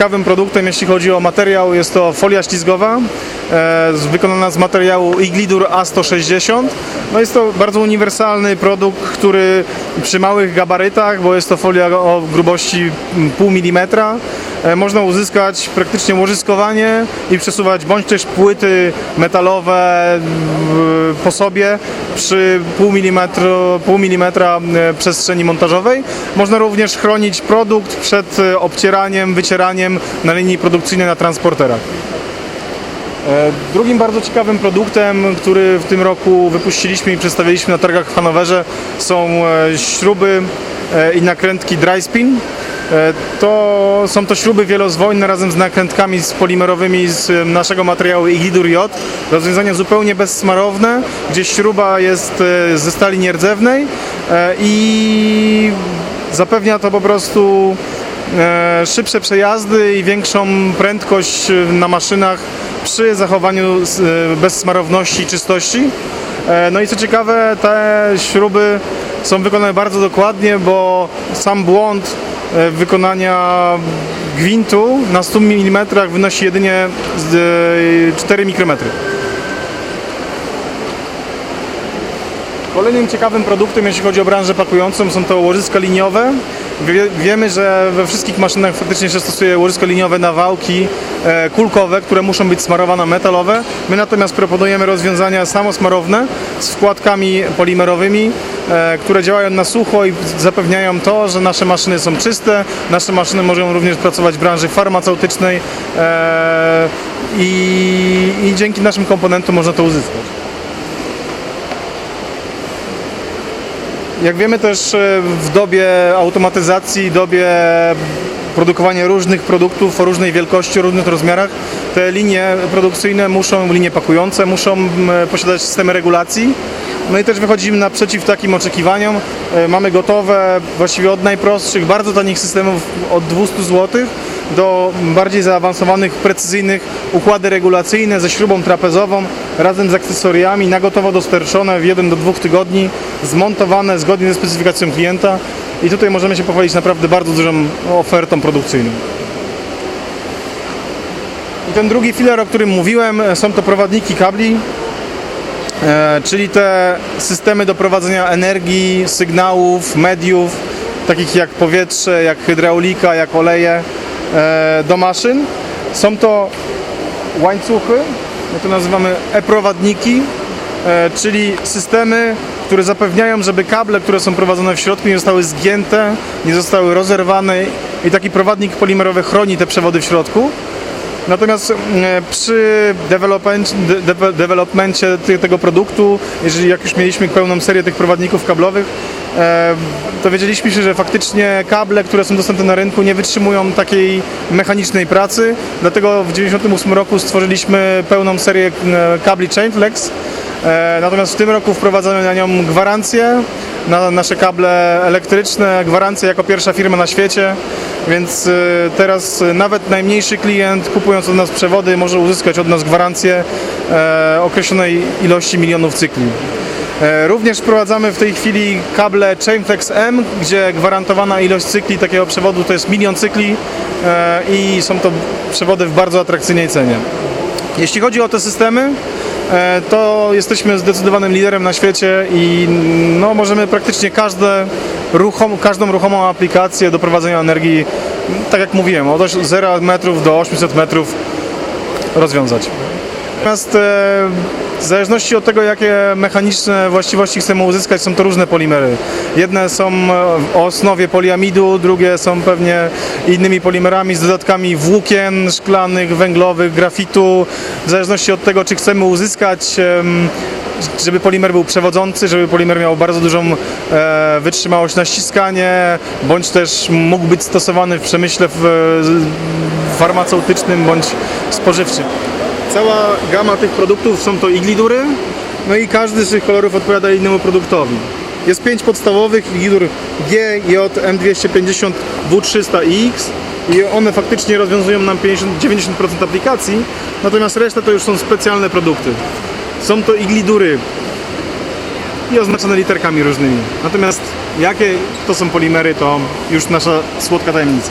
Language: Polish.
ciekawym produktem, jeśli chodzi o materiał. Jest to folia ślizgowa, e, wykonana z materiału Iglidur A160. No jest to bardzo uniwersalny produkt, który przy małych gabarytach, bo jest to folia o grubości pół milimetra, można uzyskać praktycznie łożyskowanie i przesuwać bądź też płyty metalowe po sobie przy pół, milimetru, pół milimetra e, przestrzeni montażowej. Można również chronić produkt przed e, obcieraniem, wycieraniem na linii produkcyjnej na transporterach. E, Drugim bardzo ciekawym produktem, który w tym roku wypuściliśmy i przedstawiliśmy na targach w Hanowerze są e, śruby e, i nakrętki dry spin. E, To są to śruby wielozwojne razem z nakrętkami z polimerowymi z naszego materiału Igidur J. Rozwiązania zupełnie bezsmarowne, gdzie śruba jest e, ze stali nierdzewnej e, i zapewnia to po prostu szybsze przejazdy i większą prędkość na maszynach przy zachowaniu bezsmarowności i czystości. No i co ciekawe, te śruby są wykonane bardzo dokładnie, bo sam błąd wykonania gwintu na 100 mm wynosi jedynie z- e, 4 mikrometry. Kolejnym ciekawym produktem, jeśli chodzi o branżę pakującą, są to łożyska liniowe. Wie, wiemy, że we wszystkich maszynach faktycznie się stosuje łożysko liniowe na wałki e, kulkowe, które muszą być smarowane metalowe. My natomiast proponujemy rozwiązania samosmarowne z wkładkami polimerowymi, e, które działają na sucho i zapewniają to, że nasze maszyny są czyste. Nasze maszyny mogą również pracować w branży farmaceutycznej e, i, i dzięki naszym komponentom można to uzyskać. Jak wiemy też e, w dobie automatyzacji, dobie produkowania różnych produktów o różnej wielkości, o różnych rozmiarach, te linie produkcyjne muszą, linie pakujące muszą posiadać systemy regulacji. No i też wychodzimy naprzeciw takim oczekiwaniom. E, Mamy gotowe właściwie od najprostszych, bardzo tanich systemów od 200 zł do bardziej zaawansowanych, precyzyjnych układy regulacyjne ze śrubą trapezową razem z akcesoriami na gotowo dostarczone w 1 do 2 tygodni, zmontowane zgodnie ze specyfikacją klienta i tutaj możemy się pochwalić naprawdę bardzo dużą ofertą produkcyjną. I ten drugi filar, o którym mówiłem, są to prowadniki kabli, e, czyli te systemy do prowadzenia energii, sygnałów, mediów, takich jak powietrze, jak hydraulika, jak oleje e, do maszyn. Są to łańcuchy, my to nazywamy e-prowadniki, e, czyli systemy, które zapewniają, żeby kable, które są prowadzone w środku nie zostały zgięte, nie zostały rozerwane i taki prowadnik polimerowy chroni te przewody w środku. Natomiast mm, przy developmencie, tego produktu, jeżeli jak już mieliśmy pełną serię tych prowadników kablowych, e, dowiedzieliśmy się, że faktycznie kable, które są dostępne na rynku nie wytrzymują takiej mechanicznej pracy. Dlatego w 1998 roku stworzyliśmy pełną serię kabli Chainflex. E, Natomiast w tym roku wprowadzamy na nią gwarancję na nasze kable elektryczne, gwarancję jako pierwsza firma na świecie, więc e, teraz nawet najmniejszy klient kupując od nas przewody może uzyskać od nas gwarancję e, określonej ilości milionów cykli. E, Również wprowadzamy w tej chwili kable Chainflex M, gdzie gwarantowana ilość cykli takiego przewodu to jest milion cykli e, i są to przewody w bardzo atrakcyjnej cenie. Jeśli chodzi o te systemy, e, to jesteśmy zdecydowanym liderem na świecie i no, możemy praktycznie każde ruchom, każdą ruchomą aplikację do prowadzenia energii, tak jak mówiłem, od 0 metrów do 800 metrów rozwiązać. Natomiast w zależności od tego, jakie mechaniczne właściwości chcemy uzyskać, są to różne polimery. Jedne są e, o osnowie poliamidu, drugie są pewnie innymi polimerami z dodatkami włókien szklanych, węglowych, grafitu. W zależności od tego, czy chcemy uzyskać żeby polimer był przewodzący, żeby polimer miał bardzo dużą e, wytrzymałość na ściskanie, bądź też mógł być stosowany w przemyśle w, e, farmaceutycznym bądź spożywczym. Cała gama tych produktów są to iglidury, no i każdy z tych kolorów odpowiada innemu produktowi. Jest pięć podstawowych, iglidur G, J, M250, W300 X i one faktycznie rozwiązują nam 50, 90% aplikacji, natomiast reszta to już są specjalne produkty. Są to iglidury i oznaczone literkami różnymi. Natomiast jakie to są polimery, to już nasza słodka tajemnica.